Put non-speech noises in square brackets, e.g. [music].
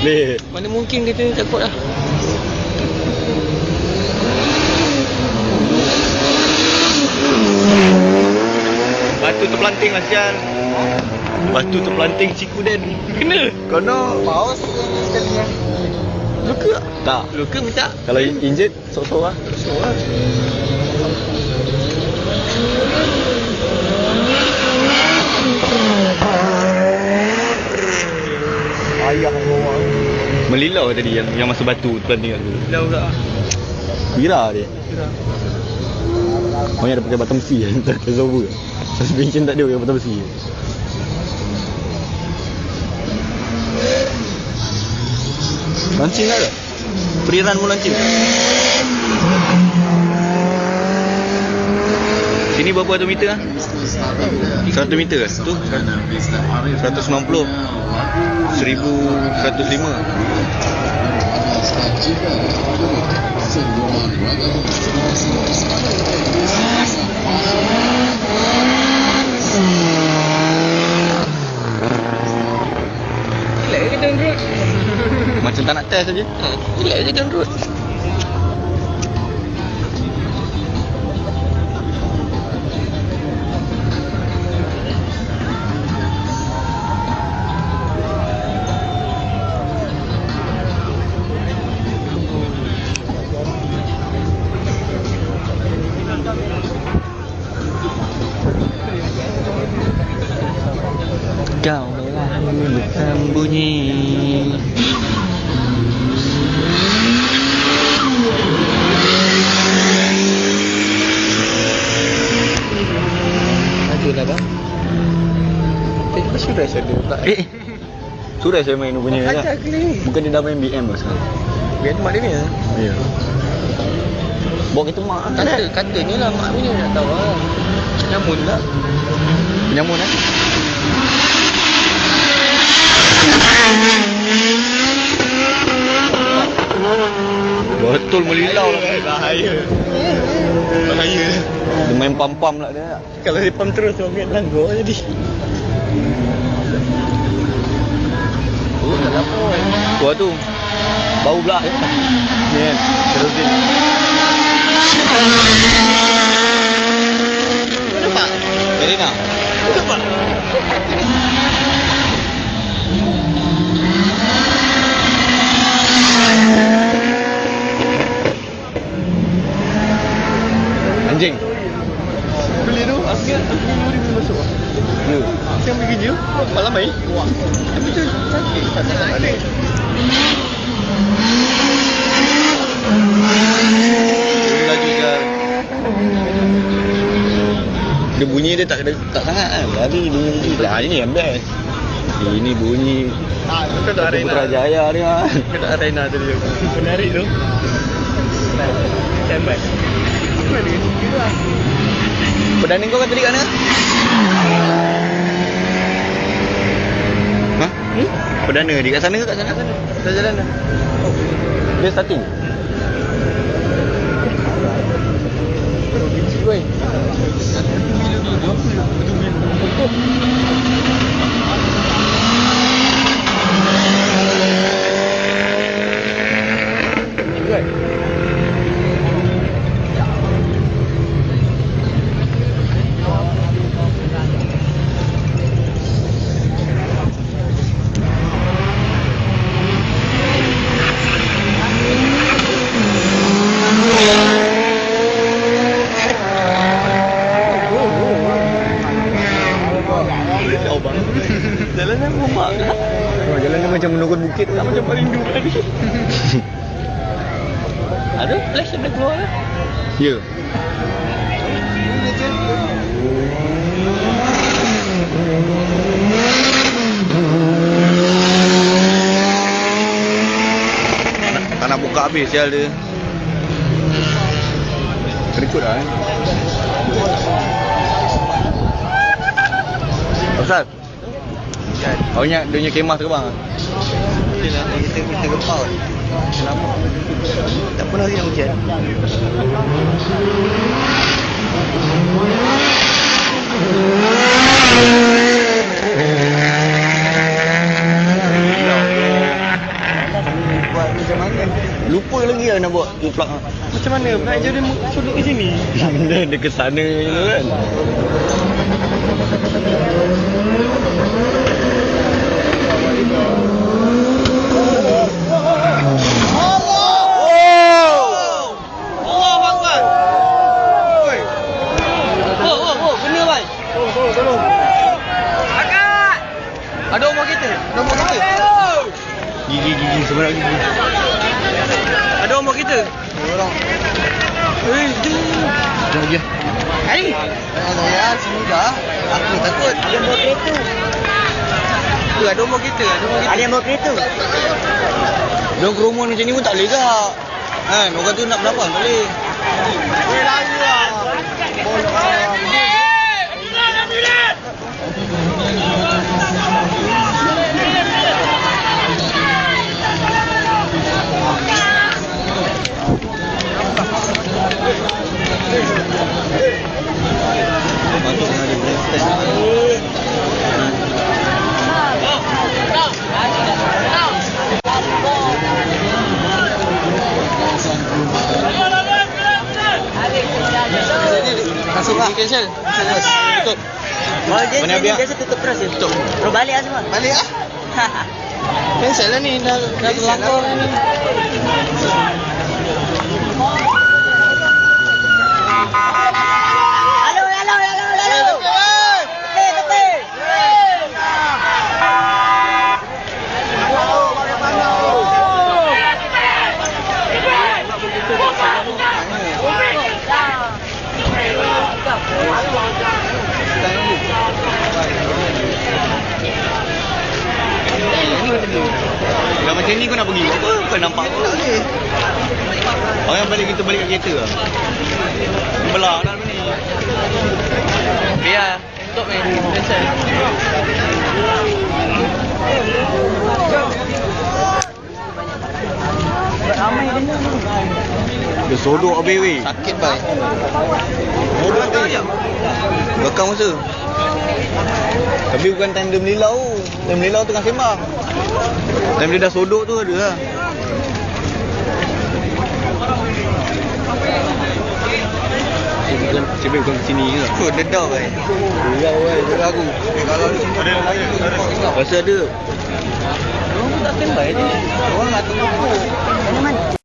Mana mungkin kita takut lah. Batu terpelanting lah sial. Batu terpelanting siku dan. Kena. Kono. Paus sekalinya. Luka. Tak. Luka minta. Kalau injet sok-sok lah. So lah. Ayah bawa. Melilau tadi yang yang masa batu terpelanting aku. Dah pula. Bira dia. Kira. Orang ada pakai bottom C kan. Tak ada sober. Suspension tak ada pakai bottom C. Launching tak ada? Free run pun launching. Sini berapa ratus meter ah? 100 meter ke? Tu 190 1105 Relax ke down road? Macam tak nak test saja. Ha, relax ke down road? Bersembunyi Ada lah dah Tadi pas sudah saya ada tak Eh. Sudah saya main punya kan. kali Bukan dia dah main BM lah sekarang. Biar mak dia punya Ya. Bawa kita mak kan? Kata, katanya lah mak punya nak tahu lah Nyamun lah Penyamun eh. Betul melilau lah. Bahaya Bahaya Dia main pam-pam lah dia. Kalau dia pump terus Orang ingat langgar jadi Oh tak apa Gua tu. Bau belah. Ni kan. Kerosin. Nampak? Jadi nak. Nampak? Anjing. Beli tu Aku ingat Aku ingat lori boleh masuk Ya. Saya ambil kerja Malam main Wah Tapi tu sakit Tak nak balik Dia laju je. Dia tak ada tak sangat kan. Tadi bunyi lah ini yang best. Ini bunyi Ah, Kau tak arena Putrajaya dia kan. Kau tak arena tadi Menarik tu lah Perdana kau kan tadi kat mana? Ha? Hmm? Perdana di kat sana ke kat sana? Dah jalan dah Dia starting. Biji boy Thank you. Menurun bukit tu. Macam perindu tadi [laughs] Ada flash ada keluar lah Ya. Tak, tak nak buka habis sial dia. Kerikut lah eh. Ustaz. Kau ingat dia punya kemah terbang ah? Itulah kita kita gempal. Kenapa? Tak pernah dia hujan. Lupa lagi lah nak buat plug Macam mana? Nak je dia sudut ke sini? Dia, dia ke sana je kan Allah Akbar. Oi. Oh, oh, oh, kena bai. Tolong, tolong, tolong. Angkat. Ada umur kita? Ada umur kita? Gigi gigi sebenarnya gigi Ada? Orang. Eh, dia. Jom lagi Hai. Kalau ya sini dah. Aku takut. Ada umur kereta. Tu ada umur kita, ada umur kita. Ada bawa kereta. Diorang ke rumah macam ni pun tak boleh kak Kan, orang tu nak berlapan tak boleh Boleh lari lah. Masuk Lah. Cancel. Tutup. Kalau dia Mana sini biar? biasa tutup terus je. Tutup. Terus balik lah semua. Balik ah. [laughs] Cancel lah ni dah dah terlangkau lah ni. Macam ni kau nak pergi buat apa? Kau nampak tak boleh Orang balik kita balik kat kereta lah Belah dah ni Biar. Tutup ni. Cancel. Dia sodok habis weh Sakit bai. Sodok habis Belakang masa Tapi bukan time dia melilau Time melilau tengah sembang Time dia dah sodok tu ada lah Cik bukan ke sini ke? Tu dedah bai. Melilau kan, jaga aku Kalau sini ada Rasa ada Orang tak standby je. Orang nak tunggu. naman.